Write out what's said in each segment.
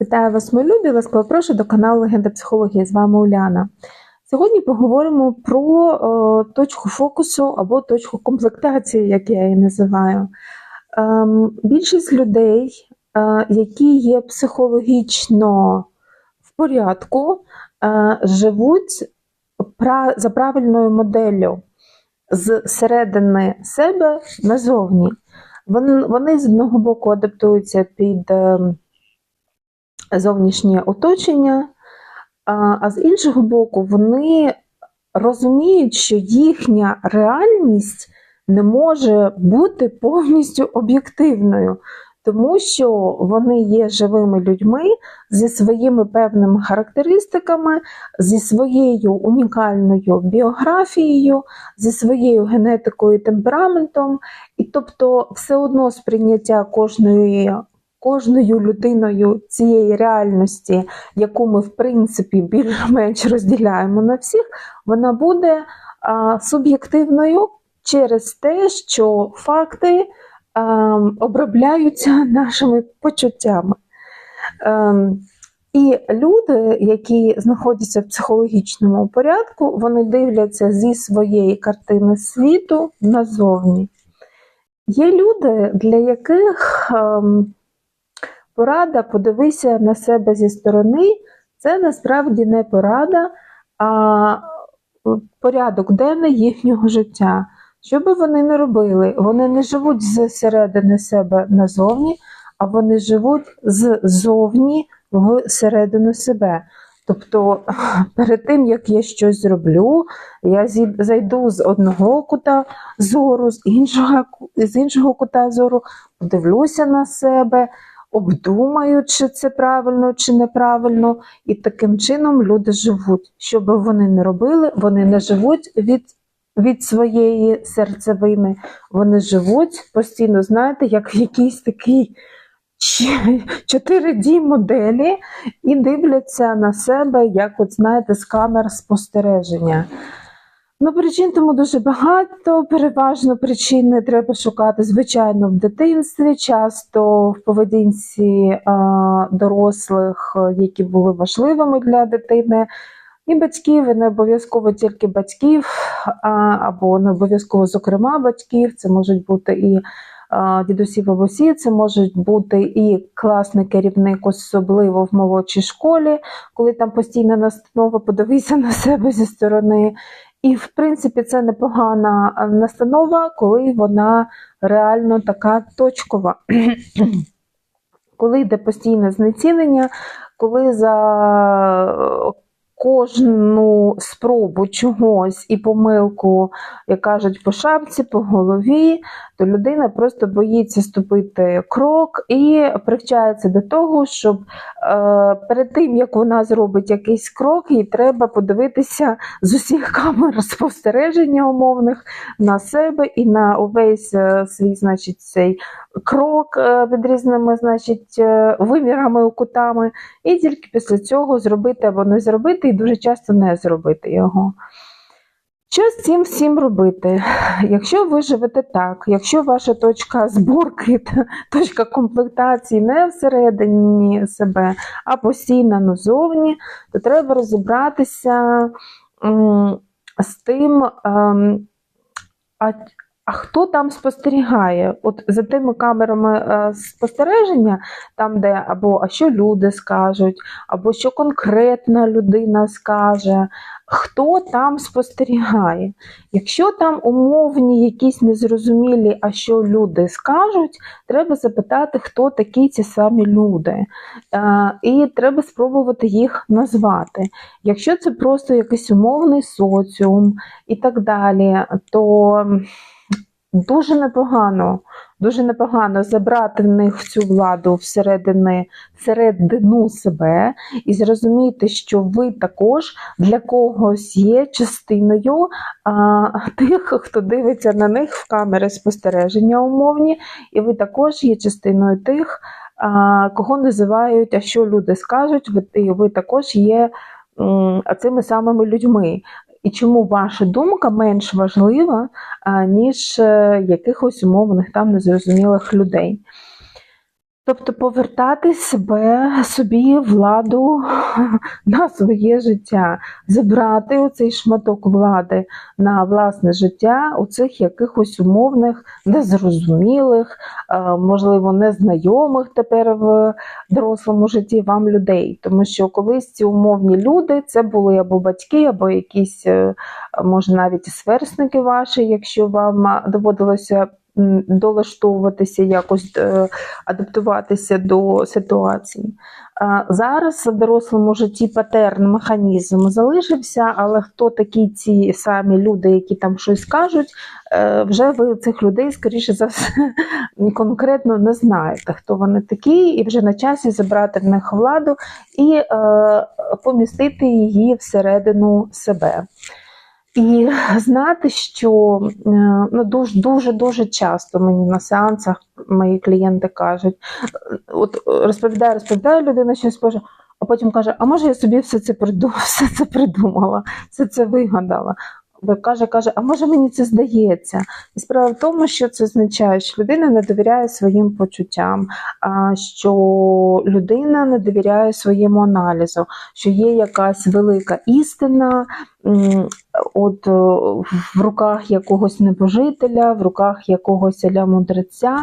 Вітаю вас, мої любі! Ласкаво прошу до каналу Легенда психології. З вами Уляна. Сьогодні поговоримо про е, точку фокусу або точку комплектації, як я її називаю. Ем, більшість людей, е, які є психологічно в порядку, е, живуть пра- за правильною моделлю з середини себе назовні. Вони, вони з одного боку адаптуються під. ем, зовнішнє оточення, а з іншого боку, вони розуміють, що їхня реальність не може бути повністю об'єктивною, тому що вони є живими людьми зі своїми певними характеристиками, зі своєю унікальною біографією, зі своєю генетикою і темпераментом, і тобто все одно сприйняття кожної кожною людиною цієї реальності, яку ми, в принципі, більш-менш розділяємо на всіх, вона буде суб'єктивною через те, що факти обробляються нашими почуттями. Ем, і люди, які знаходяться в психологічному порядку, вони дивляться зі своєї картини світу назовні. Є люди, для яких ем, порада подивися на себе зі сторони, це насправді не порада, а порядок денний їхнього життя. Що би вони не робили, вони не живуть зсередини себе назовні, а вони живуть ззовні всередину себе. Тобто, перед тим, як я щось зроблю, я зайду з одного кута зору, з іншого, з іншого кута зору, подивлюся на себе, обдумаю, чи це правильно, чи неправильно. І таким чином люди живуть. Що би вони не робили, вони не живуть від від своєї серцевини. Вони живуть постійно, знаєте, як в якійсь такій 4D моделі і дивляться на себе, як, от знаєте, з камер спостереження. Ну, причин тому дуже багато. Переважно причини треба шукати, звичайно, в дитинстві, часто в поведінці а, дорослих, які були важливими для дитини. І батьків, і не обов'язково тільки батьків, а, або не обов'язково, зокрема, батьків. Це можуть бути і а, дідусі бабусі, це можуть бути і класний керівник, особливо в молодшій школі, коли там постійна настанова, подивися на себе зі сторони. І, в принципі, це непогана настанова, коли вона реально така точкова. коли йде постійне знецінення, коли за кожну спробу чогось і помилку, як кажуть, по шапці, по голові, то людина просто боїться ступити крок і привчається до того, щоб е, перед тим, як вона зробить якийсь крок, їй треба подивитися з усіх камер спостереження умовних на себе і на увесь е, свій, значить, цей крок е, під різними, значить, е, вимірами, кутами, і тільки після цього зробити або не зробити, і дуже часто не зробити його. Що з цим всім робити? Якщо ви живете так, якщо ваша точка зборки, точка комплектації не всередині себе, а постійно назовні, то треба розібратися з тим, ем, а, хто там спостерігає? От за тими камерами е, спостереження, там, де або а що люди скажуть, або що конкретна людина скаже, хто там спостерігає? Якщо там умовні, якісь незрозумілі, а що люди скажуть, треба запитати, хто такі ці самі люди. Е, і треба спробувати їх назвати. Якщо це просто якийсь умовний соціум і так далі, то дуже непогано, дуже непогано забрати в них цю владу всередини, всередину себе і зрозуміти, що ви також для когось є частиною а, тих, хто дивиться на них в камери спостереження умовні, і ви також є частиною тих, а, кого називають, а що люди скажуть, ви, і ви також є. Цими самими людьми, і чому ваша думка менш важлива, ніж е, якихось умовних там незрозумілих людей. Тобто повертати себе собі владу на своє життя, забрати оцей шматок влади на власне життя у цих якихось умовних, незрозумілих, е, можливо, незнайомих тепер в дорослому житті вам людей. Тому що колись ці умовні люди це були або батьки, або якісь, е, може, навіть сверстники ваші, якщо вам доводилося долаштовуватися, якось е, адаптуватися до ситуації. Зараз в дорослому житті патерн, механізм залишився, але хто такі ці самі люди, які там щось кажуть, е, вже ви цих людей, скоріше за все, конкретно не знаєте, хто вони такі, і вже на часі забрати в них владу і е, помістити її всередину себе. І знати, що е, ну, дуже дуже дуже часто мені на сеансах мої клієнти кажуть, е, от розповідає, розповідає людина щось каже, а потім каже: А може я собі все це придумала, все це придумала, все це вигадала. Каже, каже, а може мені це здається? І справа в тому, що це означає, що людина не довіряє своїм почуттям, що людина не довіряє своєму аналізу, що є якась велика істина, от е, в руках якогось небожителя, в руках якогось мудреця,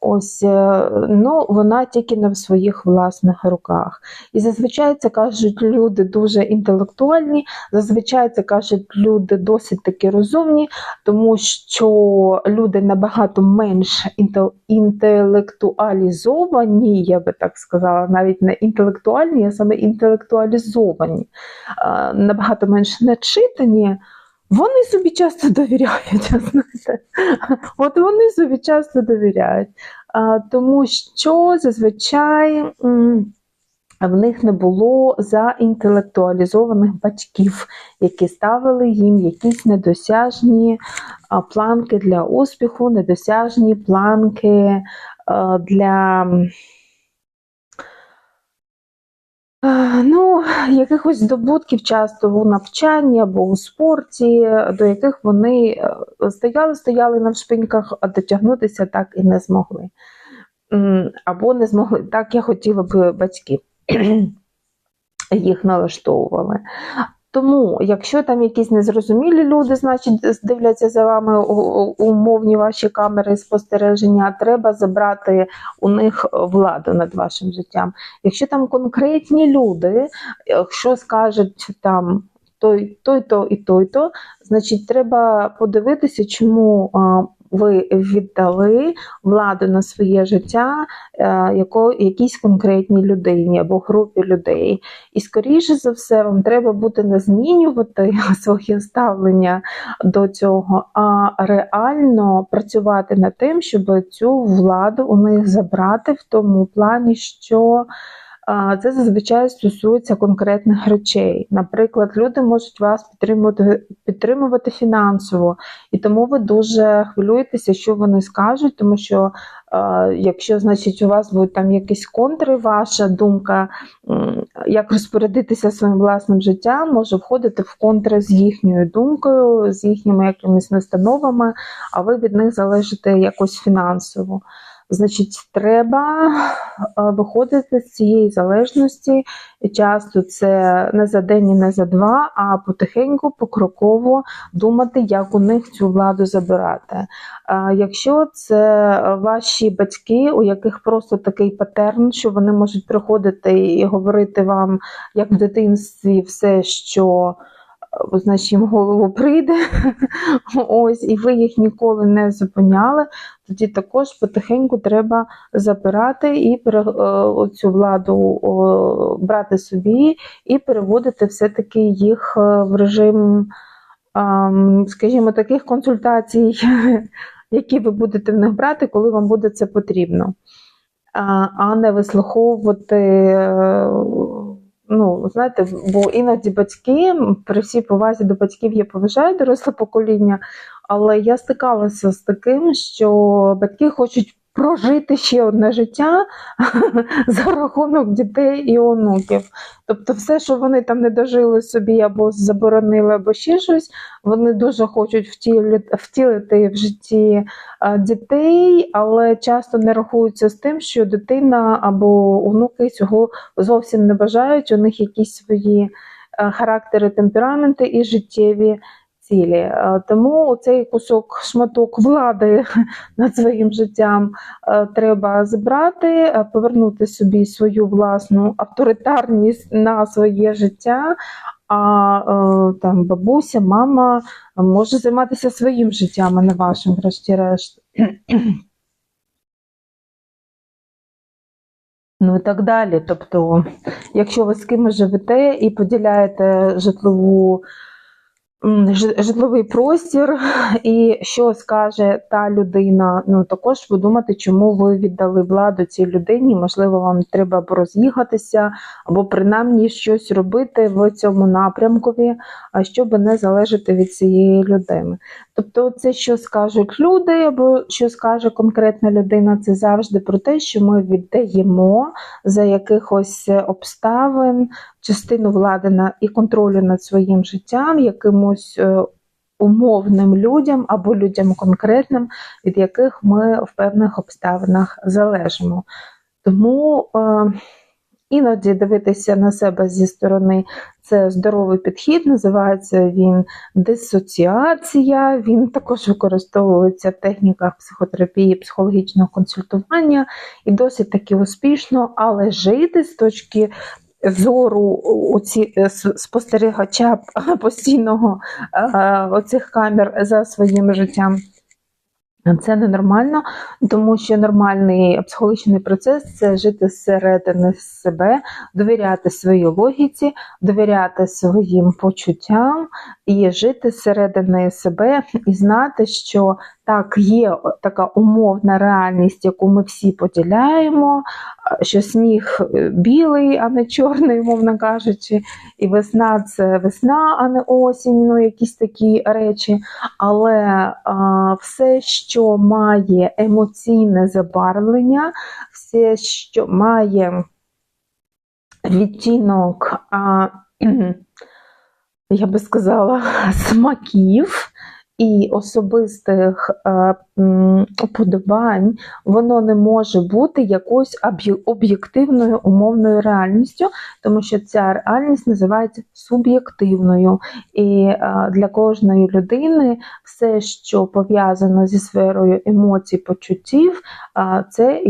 ось е, ну вона тільки не в своїх власних руках. І зазвичай це кажуть люди дуже інтелектуальні, зазвичай це кажуть люди досить таки розумні, тому що люди набагато менш інтелектуалізовані, я би так сказала, навіть не інтелектуальні, а саме інтелектуалізовані, набагато менш начитані. Вони собі часто довіряють, знаєте. От вони собі часто довіряють, тому що зазвичай в них не було заінтелектуалізованих батьків, які ставили їм якісь недосяжні планки для успіху, недосяжні планки для. Ну, якихось здобутків часто у навчанні або у спорті, до яких вони е, стояли, стояли на вшпиньках, а дотягнутися так і не змогли. Або не змогли так, як хотіли б батьки їх налаштовували. Тому, якщо там якісь незрозумілі люди, значить дивляться за вами умовні ваші камери спостереження, треба забрати у них владу над вашим життям. Якщо там конкретні люди, якщо скажуть там той, той-то і той-то, значить треба подивитися, чому а, ви віддали владу на своє життя е, яко, якійсь конкретній людині або групі людей. І скоріше за все, вам треба буде не змінювати своє ставлення до цього, а реально працювати над тим, щоб цю владу у них забрати в тому плані, що це зазвичай стосується конкретних речей. Наприклад, люди можуть вас підтримувати, підтримувати фінансово, і тому ви дуже хвилюєтеся, що вони скажуть, тому що якщо значить у вас будуть там якісь контри, ваша думка, як розпорядитися своїм власним життям, може входити в контри з їхньою думкою, з їхніми якимись настановами, а ви від них залежите якось фінансово. Значить, треба е, виходити з цієї залежності. Часто це не за день і не за два, а потихеньку, покроково думати, як у них цю владу забирати. Якщо це ваші батьки, у яких просто такий патерн, що вони можуть приходити і говорити вам, як в дитинстві, все, що е, значить, їм голову прийде, ось, і ви їх ніколи не зупиняли, тоді також потихеньку треба забирати і е, цю владу брати собі і переводити все-таки їх е, в режим, скажімо, таких консультацій, які ви будете в них брати, коли вам буде це потрібно, а, а не вислуховувати. Ну, знаєте, бо іноді батьки, при всій повазі до батьків я поважаю доросле покоління, але я стикалася з таким, що батьки хочуть прожити ще одне життя за рахунок дітей і онуків. Тобто, все, що вони там не дожили собі або заборонили, або ще щось, вони дуже хочуть втілити, втілити в житті дітей, але часто не рахуються з тим, що дитина або онуки цього зовсім не бажають. У них якісь свої е, характери, темпераменти і життєві цілі. Е, Тому цей кусок шматок влади над своїм життям е, треба забрати, е, повернути собі свою власну авторитарність на своє життя. А там бабуся, мама може займатися своїм життям, а не вашим, врешті-решт. Ну і так далі. Тобто, якщо ви з кимось живете і поділяєте житлову житловий простір, і що скаже та людина, ну також ви думаєте, чому ви віддали владу цій людині. Можливо, вам треба або роз'їхатися, або принаймні щось робити в цьому напрямкові, щоб не залежати від цієї людини. Тобто, це, що скажуть люди, або що скаже конкретна людина, це завжди про те, що ми віддаємо за якихось обставин частину влади на і контролю над своїм життям якимось е, умовним людям або людям конкретним, від яких ми в певних обставинах залежимо. Тому е, іноді дивитися на себе зі сторони це здоровий підхід, називається він дисоціація. Він також використовується в техніках психотерапії, психологічного консультування і досить таки успішно, але жити з точки зору оці, е, спостерігача постійного е, оцих камер за своїм життям. Це ненормально, тому що нормальний психологічний процес це жити зсередини себе, довіряти своїй логіці, довіряти своїм почуттям і жити зсередини себе і знати, що так є така умовна реальність, яку ми всі поділяємо, що сніг е, білий, а не чорний, умовно кажучи, і весна це весна, а не осінь, ну якісь такі речі. Але а, все, що має емоційне забарвлення, все, що має відтінок, а, я би сказала, смаків і особистих е, уподобань, воно не може бути якоюсь об'єктивною умовною реальністю, тому що ця реальність називається суб'єктивною. І е, для кожної людини все, що пов'язано зі сферою емоцій, почуттів, це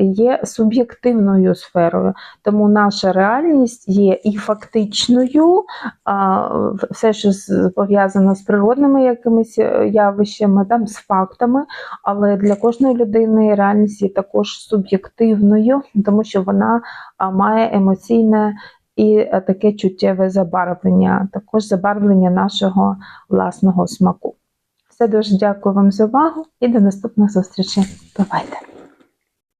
є суб'єктивною сферою. Тому наша реальність є і фактичною, все, що пов'язано з природними якимись е, явищами, там, з фактами, але для кожної людини реальність є також суб'єктивною, тому що вона має емоційне і е, таке чуттєве забарвлення, також забарвлення нашого власного смаку. Все дуже дякую вам за увагу і до наступних зустрічей. Бувайте!